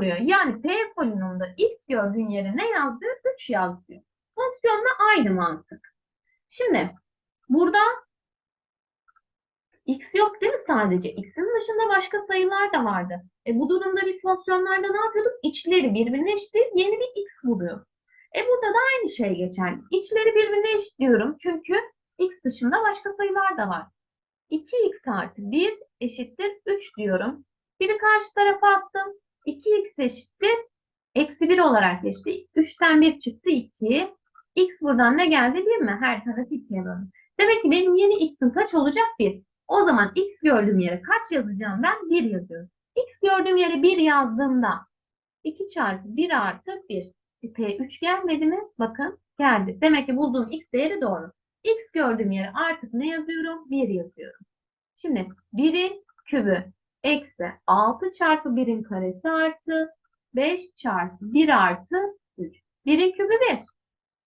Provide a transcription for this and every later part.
soruyor. Yani P polinomunda x gördüğün yere ne yazdı? 3 yaz diyor. Fonksiyonla aynı mantık. Şimdi burada x yok değil mi sadece? x'in dışında başka sayılar da vardı. E bu durumda biz fonksiyonlarda ne yapıyorduk? İçleri birbirine eşitleyip yeni bir x buluyor. E burada da aynı şey geçerli. İçleri birbirine eşitliyorum çünkü x dışında başka sayılar da var. 2x artı 1 eşittir 3 diyorum. Biri karşı tarafa attım. 2x eşittir. Eksi 1 olarak geçti. 3'ten 1 çıktı 2. X buradan ne geldi 1 mi? Her tarafı 2'ye bölün. Demek ki benim yeni x'im kaç olacak? 1. O zaman x gördüğüm yere kaç yazacağım ben? 1 yazıyorum. x gördüğüm yere 1 yazdığımda 2 çarpı 1 artı 1. P 3 gelmedi mi? Bakın geldi. Demek ki bulduğum x değeri doğru. x gördüğüm yere artık ne yazıyorum? 1 yazıyorum. Şimdi 1'in kübü eksi 6 çarpı 1'in karesi artı 5 çarpı 1 artı 3. 1'in kübü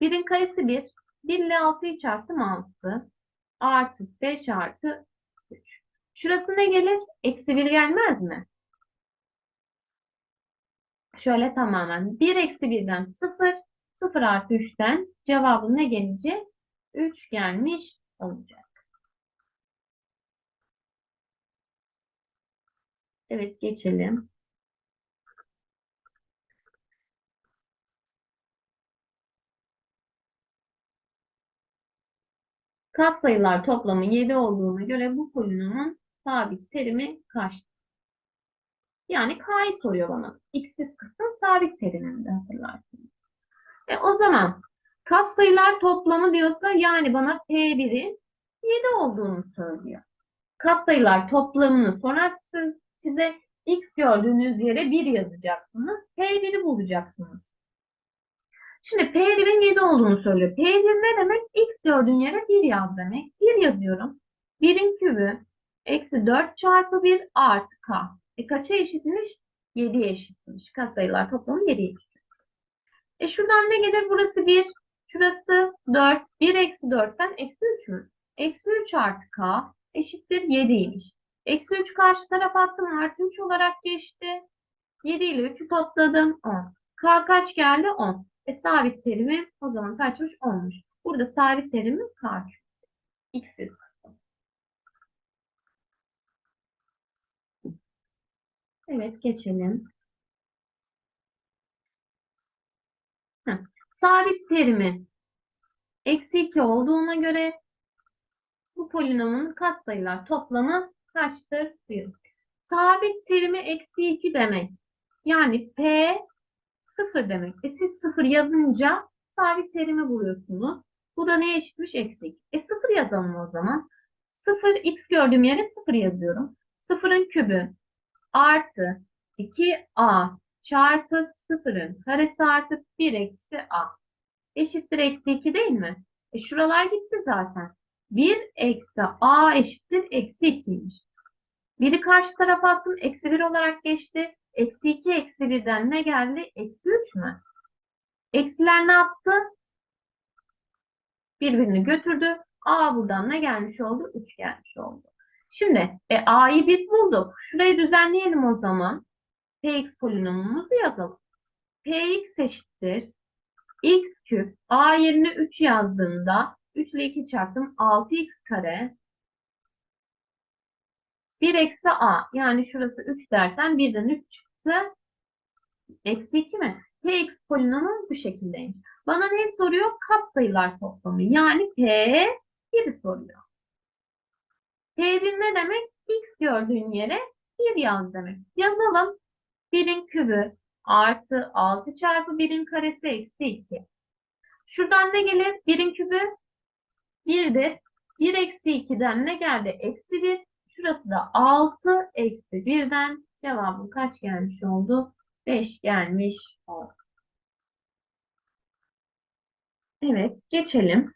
1. 1'in karesi 1. 1 ile 6'yı çarptım 6. Artı 5 artı 3. Şurası ne gelir? Eksi 1 gelmez mi? Şöyle tamamen 1 eksi 1'den 0, 0 artı 3'ten cevabı ne gelecek? 3 gelmiş olacak. Evet geçelim. Katsayılar toplamı 7 olduğuna göre bu polinomun sabit terimi kaçtır? Yani K'yı soruyor bana. X'siz kısım sabit teriminde hatırlarsınız. E o zaman katsayılar toplamı diyorsa yani bana P1'in 7 olduğunu söylüyor. Katsayılar toplamını sorarsa size X gördüğünüz yere 1 yazacaksınız. P1'i bulacaksınız. Şimdi P1'in 7 olduğunu söylüyor. P1 ne demek? X gördüğün yere 1 yaz demek. 1 yazıyorum. 1'in kübü eksi 4 çarpı 1 artı K. E kaça eşitmiş? 7'ye eşitmiş. Katsayılar toplamı 7'ye eşit. E şuradan ne gelir? Burası 1. Şurası 4. 1 eksi 4'ten eksi 3 mü? Eksi 3 artı K eşittir 7'ymiş. Eksi 3 karşı tarafa attım. Artı 3 olarak geçti. 7 ile 3'ü topladım. 10. K kaç geldi? 10. E sabit terimi o zaman kaçmış? 10'muş. Burada sabit terimi K. X'siz kısım. Evet geçelim. Heh. Sabit terimi eksi 2 olduğuna göre bu polinomun katsayılar toplamı kaçtır diyor. Sabit terimi eksi 2 demek. Yani P 0 demek. E siz 0 yazınca sabit terimi buluyorsunuz. Bu da neye eşitmiş? Eksi 2. E 0 yazalım o zaman. 0 x gördüğüm yere 0 yazıyorum. 0'ın kübü artı 2a çarpı 0'ın karesi artı 1 eksi a. Eşittir eksi 2 değil mi? E şuralar gitti zaten. 1 eksi a eşittir eksi 2'ymiş. Biri karşı tarafa attım. Eksi 1 olarak geçti. Eksi 2 eksi 1'den ne geldi? Eksi 3 mü? Eksiler ne yaptı? Birbirini götürdü. A buradan ne gelmiş oldu? 3 gelmiş oldu. Şimdi e, A'yı biz bulduk. Şurayı düzenleyelim o zaman. Px polinomumuzu yazalım. Px eşittir. x küp A yerine 3 yazdığımda 3 ile 2 çarptım. 6x kare 1 eksi a yani şurası 3 dersen 1'den 3 çıktı. Eksi 2 mi? Px polinomu bu şekildeymiş. Bana ne soruyor? Katsayılar toplamı. Yani P1 soruyor. P1 ne demek? X gördüğün yere 1 yaz demek. Yazalım. 1'in kübü artı 6 çarpı 1'in karesi eksi 2. Şuradan ne gelir? 1'in kübü 1'dir. 1 eksi 2'den ne geldi? Eksi 1. Şurası da 6 eksi 1'den cevabım kaç gelmiş oldu? 5 gelmiş oldu. Evet geçelim.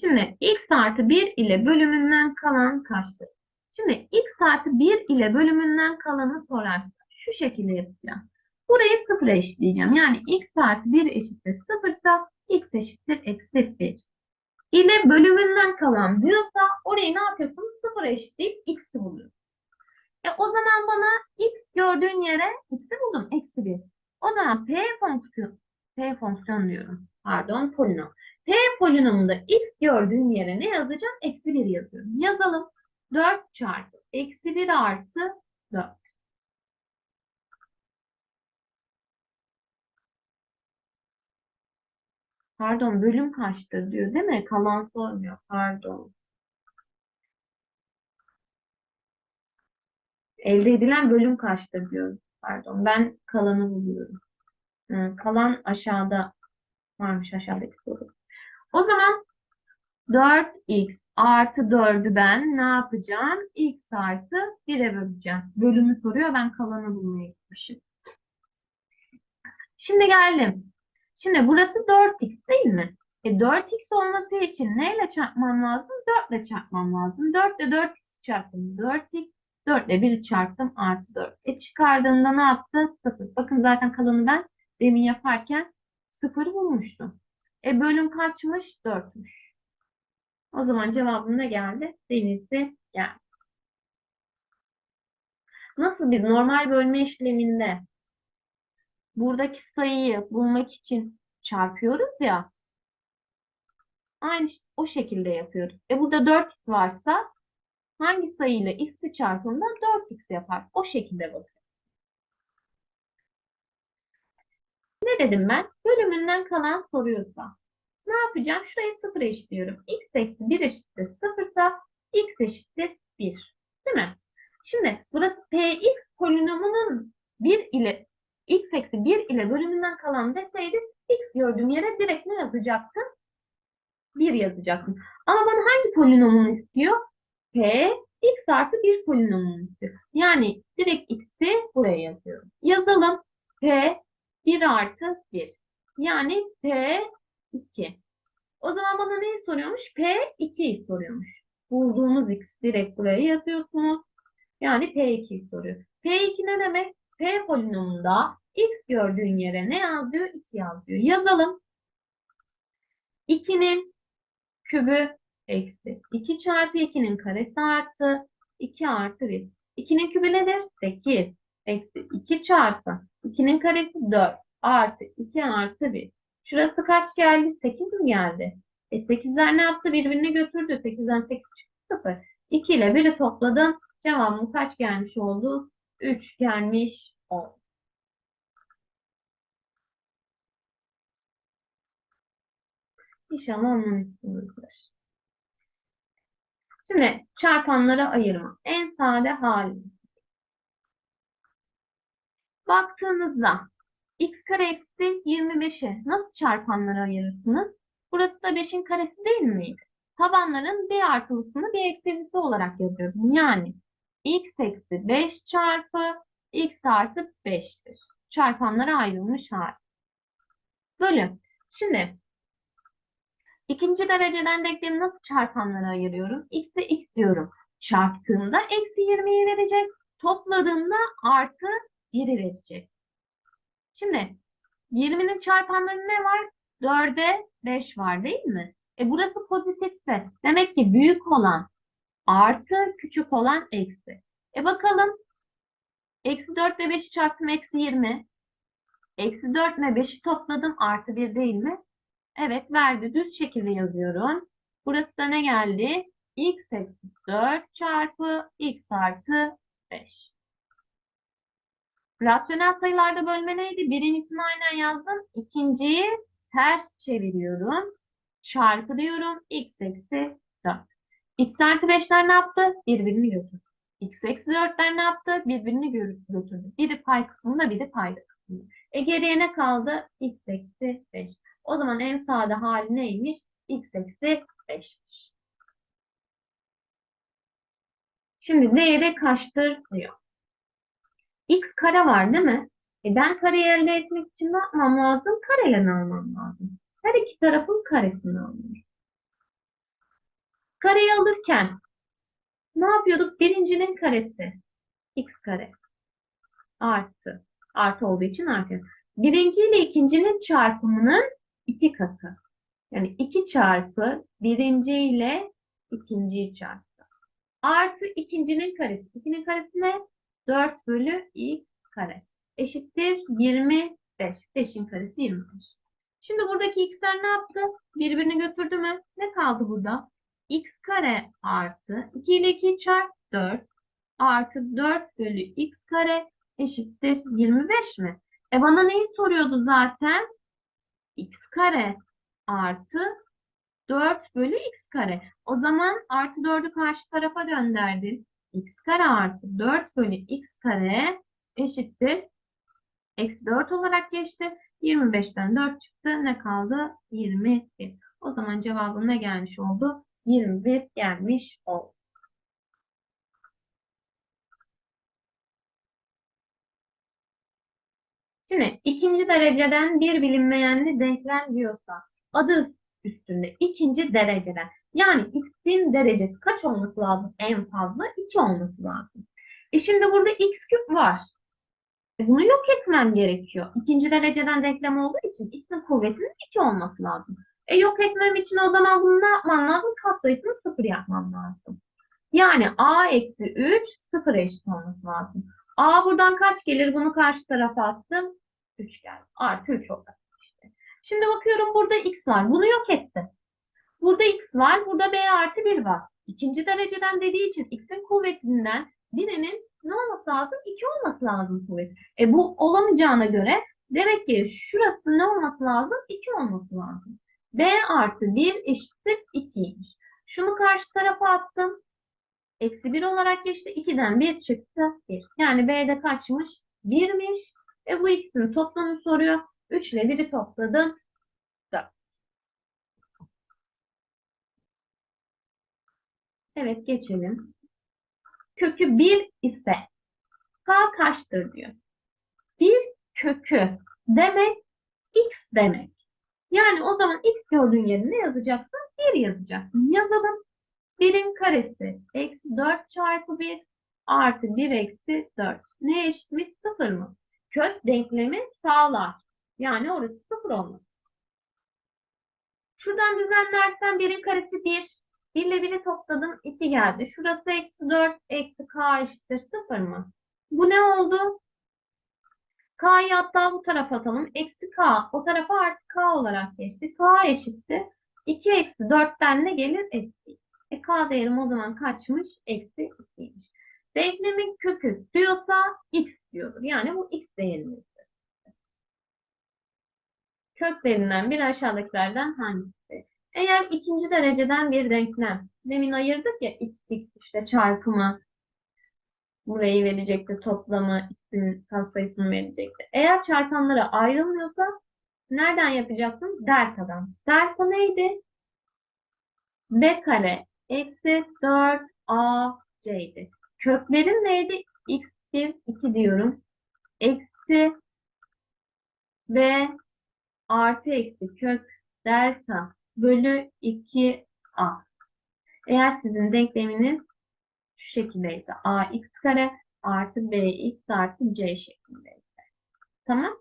Şimdi x artı 1 ile bölümünden kalan kaçtır? Şimdi x artı 1 ile bölümünden kalanı sorarsa şu şekilde yapacağım. Burayı sıfıra eşitleyeceğim. Yani x artı 1 eşittir 0 ise x eşittir eksi 1. İle bölümünden kalan diyorsa orayı ne yapıyorsunuz? Sıfıra eşitleyip x'i buluyorsunuz. E o zaman bana x gördüğün yere x'i buldum. Eksi 1. O zaman p fonksiyon, p fonksiyon diyorum. Pardon polinom. P polinomunda x gördüğüm yere ne yazacağım? Eksi 1 yazıyorum. Yazalım. 4 çarpı eksi 1 artı 4. Pardon bölüm kaçtır diyor değil mi? Kalan sormuyor. Pardon. Elde edilen bölüm kaçtır diyor. Pardon ben kalanı buluyorum. Kalan aşağıda varmış aşağıdaki soru. O zaman 4x artı 4'ü ben ne yapacağım? x artı 1'e böleceğim. Bölümü soruyor ben kalanı bulmaya gitmişim. Şimdi geldim. Şimdi burası 4x değil mi? E 4x olması için neyle çarpmam lazım? 4 ile çarpmam lazım. 4 ile 4x çarptım. 4x 4 ile 1'i çarptım artı 4. E çıkardığımda ne yaptı? 0. Bakın zaten kalanı ben demin yaparken 0 bulmuştum. E bölüm kaçmış? 4'müş. O zaman cevabım ne geldi? Denizli geldi. Nasıl biz normal bölme işleminde buradaki sayıyı bulmak için çarpıyoruz ya. Aynı o şekilde yapıyoruz. E burada 4x varsa hangi sayıyla x'i çarpımda 4x yapar. O şekilde bakın. Ne dedim ben? Bölümünden kalan soruyorsa. Ne yapacağım? Şurayı 0 eşitliyorum. x eksi 1 eşittir 0 ise x eşittir 1. Değil mi? Şimdi burası px polinomunun 1 ile x eksi 1 ile bölümünden kalan deseydi x gördüğüm yere direkt ne yazacaktım? 1 yazacaktım. Ama bana hangi polinomunu istiyor? P x artı 1 polinomunu istiyor. Yani direkt x'i buraya yazıyorum. Yazalım. P 1 artı 1. Yani P 2. O zaman bana neyi soruyormuş? P 2'yi soruyormuş. Bulduğunuz x direkt buraya yazıyorsunuz. Yani P2'yi soruyor. P2 ne demek? P polinomunda x gördüğün yere ne yazıyor? 2 yazıyor. Yazalım. 2'nin kübü eksi 2 çarpı 2'nin karesi artı 2 artı 1. 2'nin kübü nedir? 8 eksi 2 çarpı 2'nin karesi 4 artı 2 artı 1. Şurası kaç geldi? 8 mi geldi? E 8'ler ne yaptı? Birbirini götürdü. 8'den 8 çıktı 0. 2 ile 1'i topladım. Cevabım kaç gelmiş oldu? 3 gelmiş oldu. İnşallah anlamışsınızdır. Şimdi çarpanlara ayırma. En sade hali. Baktığınızda x kare eksi 25'i nasıl çarpanlara ayırırsınız? Burası da 5'in karesi değil miydi? Tabanların bir artılısını bir eksilisi olarak yazıyorum. Yani x eksi 5 çarpı x artı 5'tir. Çarpanlara ayrılmış hali. Bölüm. Şimdi ikinci dereceden denklemi nasıl çarpanlara ayırıyorum? x'e x diyorum. Çarptığımda eksi 20'yi verecek. Topladığımda artı 1'i verecek. Şimdi 20'nin çarpanları ne var? 4'e 5 var değil mi? E burası pozitifse demek ki büyük olan artı küçük olan eksi. E bakalım. Eksi 4 ile 5'i çarptım eksi 20. Eksi 4 ile 5'i topladım artı 1 değil mi? Evet verdi. Düz şekilde yazıyorum. Burası da ne geldi? x eksi 4 çarpı x artı 5. Rasyonel sayılarda bölme neydi? Birincisini aynen yazdım. İkinciyi ters çeviriyorum. Çarpı diyorum. x eksi 4. x artı 5'ler ne yaptı? Birbirini götürdü. x eksi 4'ler ne yaptı? Birbirini götürdü. Biri pay kısmında biri payda kısmında. E geriye ne kaldı? x eksi 5. O zaman en sade hali neymiş? x eksi 5'miş. Şimdi değeri kaçtır diyor. x kare var değil mi? E ben kareyi elde etmek için ne yapmam lazım? Karelerini almam lazım. Her iki tarafın karesini alıyorum. Kareyi alırken ne yapıyorduk? Birincinin karesi x kare artı. Artı olduğu için artı. Birinci ile ikincinin çarpımının iki katı. Yani 2 çarpı birinci ile ikinciyi çarptı. Artı ikincinin karesi. İkinin karesi ne? 4 bölü x kare eşittir 25. 5'in karesi 25. Şimdi buradaki x'ler ne yaptı? Birbirini götürdü mü? Ne kaldı burada? x kare artı 2 ile 2 çarp 4 artı 4 bölü x kare eşittir 25 mi? E bana neyi soruyordu zaten? X kare artı 4 bölü x kare. O zaman artı 4'ü karşı tarafa gönderdim. x kare artı 4 bölü x kare eşittir. Eksi 4 olarak geçti. 25'ten 4 çıktı. Ne kaldı? 21. O zaman cevabım ne gelmiş oldu? 21 gelmiş oldu. Şimdi ikinci dereceden bir bilinmeyenli denklem diyorsa adı üstünde ikinci dereceden yani x'in derecesi kaç olması lazım? En fazla 2 olması lazım. E şimdi burada x küp var. E bunu yok etmem gerekiyor. İkinci dereceden denklem olduğu için x'in kuvvetinin 2 olması lazım. E yok etmem için o zaman bunu ne yapmam lazım? Katsayısını 0 yapmam lazım. Yani a eksi 3 0 eşit olması lazım. a buradan kaç gelir? Bunu karşı tarafa attım. 3 geldi. Artı 3 oldu. İşte. Şimdi bakıyorum burada x var. Bunu yok etti. Burada x var. Burada b artı 1 var. İkinci dereceden dediği için x'in kuvvetinden birinin ne olması lazım? 2 olması lazım kuvvet. E bu olamayacağına göre demek ki şurası ne olması lazım? 2 olması lazım. b artı 1 eşittir 2'ymiş. Şunu karşı tarafa attım. Eksi 1 olarak geçti. 2'den 1 çıktı. 1. Yani b'de kaçmış? 1'miş. E bu ikisinin toplamını soruyor. 3 ile 1'i topladım. 4. Evet geçelim. Kökü 1 ise k kaçtır diyor. 1 kökü demek x demek. Yani o zaman x gördüğün yerine yazacaksın? 1 yazacaksın. Yazalım. 1'in karesi eksi 4 çarpı 1 artı 1 eksi 4. Ne eşitmiş? 0 mı? Kök denklemi sağlar. Yani orası sıfır olmaz. Şuradan düzenlersen 1'in karesi 1. 1 ile 1'i topladım 2 geldi. Şurası eksi 4 eksi k eşittir 0 mı? Bu ne oldu? K'yı hatta bu tarafa atalım. Eksi k o tarafa artı k olarak geçti. k eşittir. 2 eksi 4'ten ne gelir? Eksi. E k değerim o zaman kaçmış? Eksi 2'ymiş. Denklemin kökü diyorsa x diyordur. Yani bu x değerimizdir. Köklerinden bir aşağıdakilerden hangisi? Eğer ikinci dereceden bir denklem, demin ayırdık ya x, x işte çarpımı, burayı verecekti, toplamı, x'in katsayısını verecekti. Eğer çarpanlara ayrılmıyorsa nereden yapacaksın? Delta'dan. Delta neydi? b kare eksi 4 ac'ydi. Köklerin neydi? X1, 2 diyorum. Eksi b artı eksi kök delta bölü 2a. Eğer sizin denkleminiz şu şekildeyse ax kare artı bx artı c şeklindeyse. Tamam.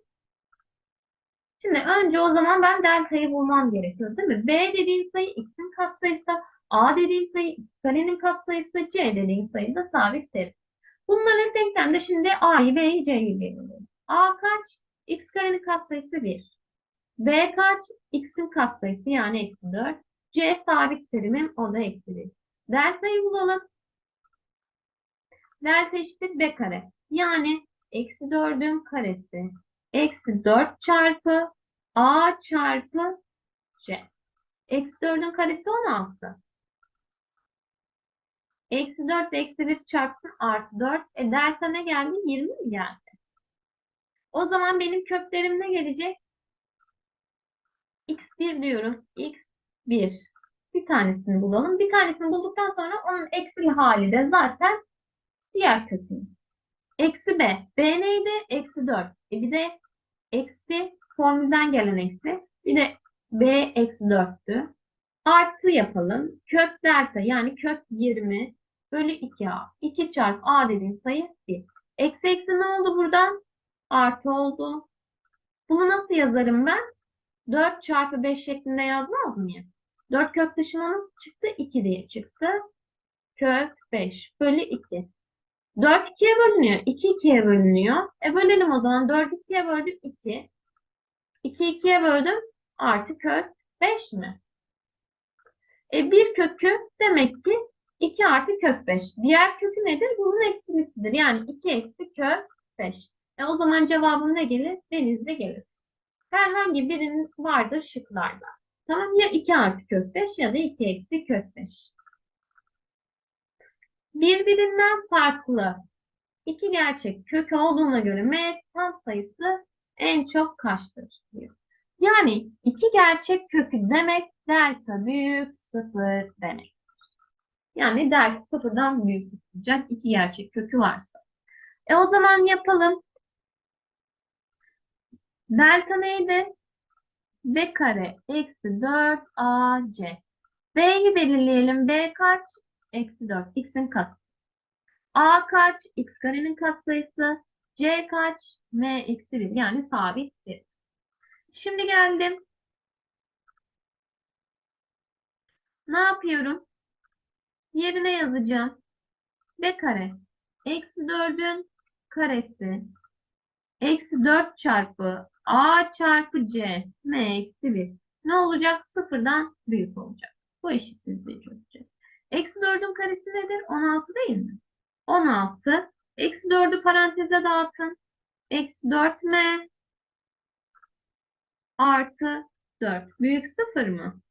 Şimdi önce o zaman ben delta'yı bulmam gerekiyor değil mi? b dediğim sayı x'in katsayısı, a dediğim sayı x karenin katsayısı, c dediğim sayı da sabit terim. Bunların denklemde şimdi a'yı, b'yi, c'yi belirleyelim. a kaç? x karenin katsayısı 1. b kaç? x'in katsayısı yani eksi 4. c sabit terimim o da eksi 1. Delta'yı bulalım. Delta eşittir b kare. Yani eksi 4'ün karesi. Eksi 4 çarpı a çarpı c. Eksi 4'ün karesi 16. Eksi 4 eksi 1 çarpsın artı 4. E delta ne geldi? 20 mi geldi? O zaman benim köklerim ne gelecek? x1 diyorum. x1. Bir tanesini bulalım. Bir tanesini bulduktan sonra onun eksili hali de zaten diğer kökün. Eksi b. b neydi? Eksi 4. E bir de eksi formülden gelen eksi. Bir de b eksi 4'tü. Artı yapalım. Kök delta yani kök 20 bölü 2a. 2 çarpı a dediğim sayı 1. Eksi eksi ne oldu buradan? Artı oldu. Bunu nasıl yazarım ben? 4 çarpı 5 şeklinde yazmaz mıyım? 4 kök dışına çıktı? 2 diye çıktı. Kök 5 bölü 2. 4 2'ye bölünüyor. 2 2'ye bölünüyor. E bölelim o zaman. 4 2'ye böldüm 2. 2 2'ye böldüm artı kök 5 mi? E bir kökü demek ki 2 artı kök 5. Diğer kökü nedir? Bunun eksilisidir. Yani 2 eksi kök 5. E o zaman cevabım ne gelir? Denizde gelir. Herhangi birinin vardır şıklarda. Tamam ya 2 artı kök 5 ya da 2 eksi kök 5. Birbirinden farklı iki gerçek kök olduğuna göre m tam sayısı en çok kaçtır diyor. Yani iki gerçek kökü demek delta büyük sıfır demek. Yani delta sıfırdan büyük tutacak iki gerçek kökü varsa. E o zaman yapalım. Delta neydi? B kare eksi 4 AC. B'yi belirleyelim. B kaç? Eksi 4. X'in katı. A kaç? X karenin katsayısı. C kaç? M eksi 1. Yani sabittir. Şimdi geldim. Ne yapıyorum? Yerine yazacağım. B kare. Eksi 4'ün karesi. Eksi 4 çarpı A çarpı C. M eksi 1. Ne olacak? Sıfırdan büyük olacak. Bu eşitsizliği çözeceğiz. Eksi 4'ün karesi nedir? 16 değil mi? 16. Eksi 4'ü paranteze dağıtın. Eksi 4M artı 4. Büyük sıfır mı?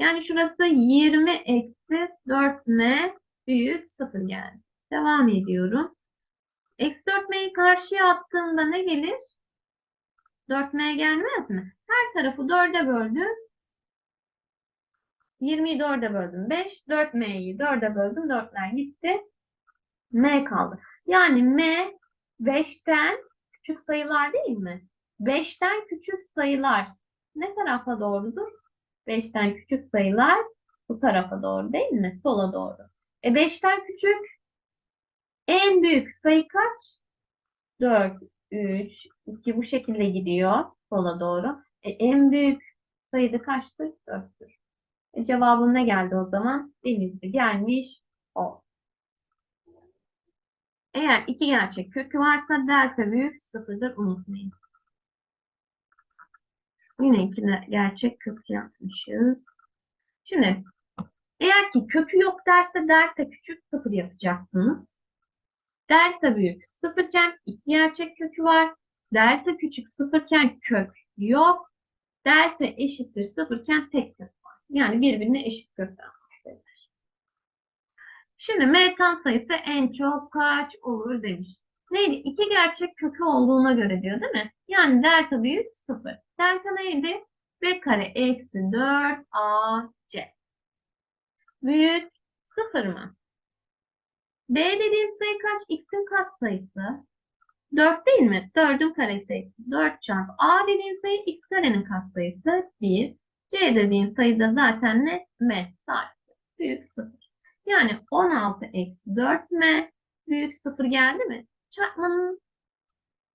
Yani şurası 20 eksi 4M büyük sıfır geldi. Devam ediyorum. Eksi 4M'yi karşıya attığımda ne gelir? 4M gelmez mi? Her tarafı 4'e böldüm. 20'yi 4'e böldüm. 5. 4M'yi 4'e böldüm. 4'ler gitti. M kaldı. Yani M 5'ten küçük sayılar değil mi? 5'ten küçük sayılar ne tarafa doğrudur? 5'ten küçük sayılar bu tarafa doğru değil mi? Sola doğru. E 5'ten küçük en büyük sayı kaç? 4, 3, 2 bu şekilde gidiyor sola doğru. E, en büyük sayı da kaçtır? 4'tür. E, cevabım ne geldi o zaman? Denizli gelmiş o. Eğer iki gerçek kökü varsa delta büyük sıfırdır unutmayın. Yine iki gerçek kök yapmışız. Şimdi eğer ki kökü yok derse delta küçük sıfır yapacaksınız. Delta büyük sıfırken iki gerçek kökü var. Delta küçük sıfırken kök yok. Delta eşittir sıfırken tek kök var. Yani birbirine eşit kökler. Şimdi m tam sayısı en çok kaç olur demiş. Neydi? İki gerçek kökü olduğuna göre diyor değil mi? Yani delta büyük 0. Delta neydi? b kare eksi 4 ac. Büyük 0 mı? b dediğin sayı kaç? x'in katsayısı. 4 değil mi? 4'ün karesi eksi 4 çarpı a dediğin sayı x karenin katsayısı 1. c dediğin sayı da zaten ne? m sabit. Büyük 0. Yani 16 eksi 4m büyük 0 geldi mi? Çarpmanın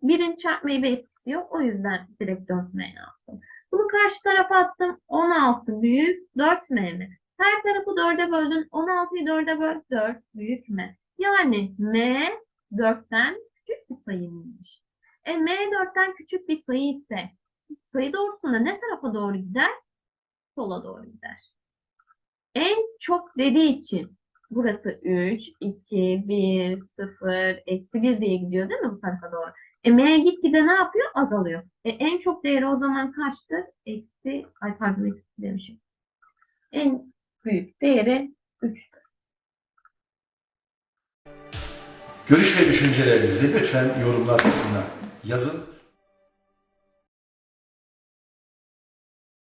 birin çarpmayı bir etkisi yok. O yüzden direkt 4m yazdım. Bunu karşı tarafa attım. 16 büyük 4m mi? Her tarafı 4'e böldüm. 16'yı 4'e böl 4 büyük m. Yani m 4'ten küçük bir sayıymış. E m 4'ten küçük bir sayı ise sayı doğrusunda ne tarafa doğru gider? Sola doğru gider. En çok dediği için burası 3, 2, 1, 0, eksi 1 diye gidiyor değil mi bu tarafa doğru? E m gitgide ne yapıyor? Azalıyor. E en çok değeri o zaman kaçtır? Eksi, ay pardon eksi demişim. En büyük değeri 3'tür. Görüş ve düşüncelerinizi lütfen yorumlar kısmına yazın.